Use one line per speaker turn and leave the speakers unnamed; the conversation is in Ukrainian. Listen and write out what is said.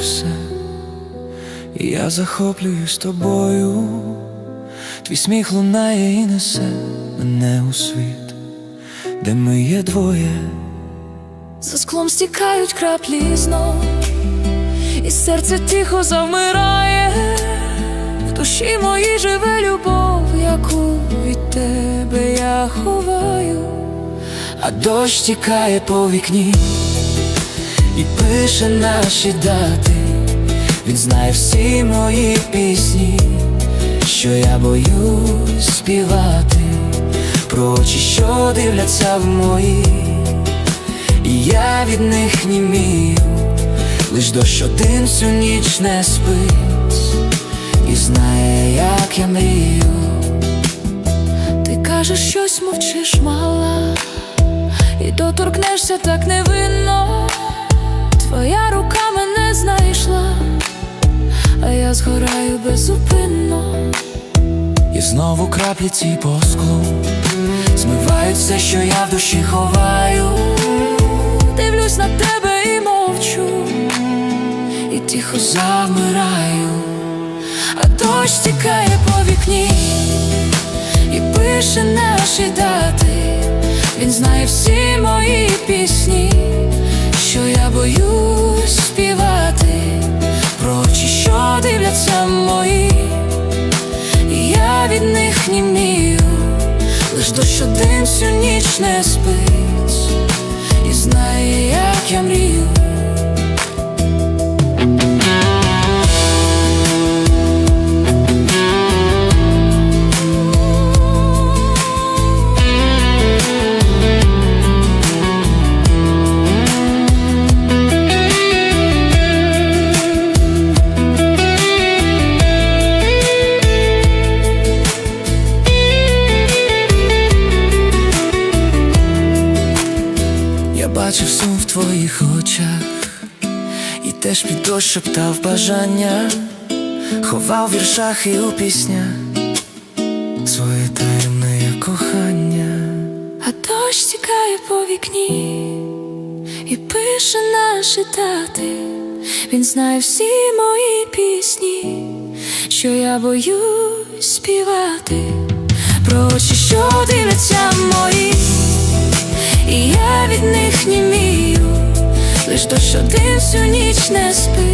все, я захоплююсь тобою, твій сміх лунає і несе мене у світ, де ми є двоє.
За склом стікають краплі знов, і серце тихо завмирає, в душі моїй живе любов, яку від тебе я ховаю.
А дощ тікає по вікні і пише наші дати. Він знає всі мої пісні, що я боюсь співати, про очі, що дивляться в мої, і я від них німію, лиш дощ один всю ніч не спить, і знає, як я мрію.
Ти кажеш, щось мовчиш, мала, і доторкнешся так невинно. Твоя рука мене знайшла, а я згораю безупинно.
І знову краплі ці по склу. Змивають все, що я в душі ховаю.
Дивлюсь на тебе і мовчу, і тихо
Завмираю,
а дощ тікає по вікні. І пише наші дати. Він знає всі мої пісні, німію, лиш дощ один всю ніч не спить,
бачив сум в твоїх очах, і теж під дощ бажання, ховав в віршах і у піснях. Своє таємне кохання.
А дощ тікає по вікні і пише наші дати. Він знає всі мої пісні, що я боюсь співати, про очі, що дивляться мої, не спить,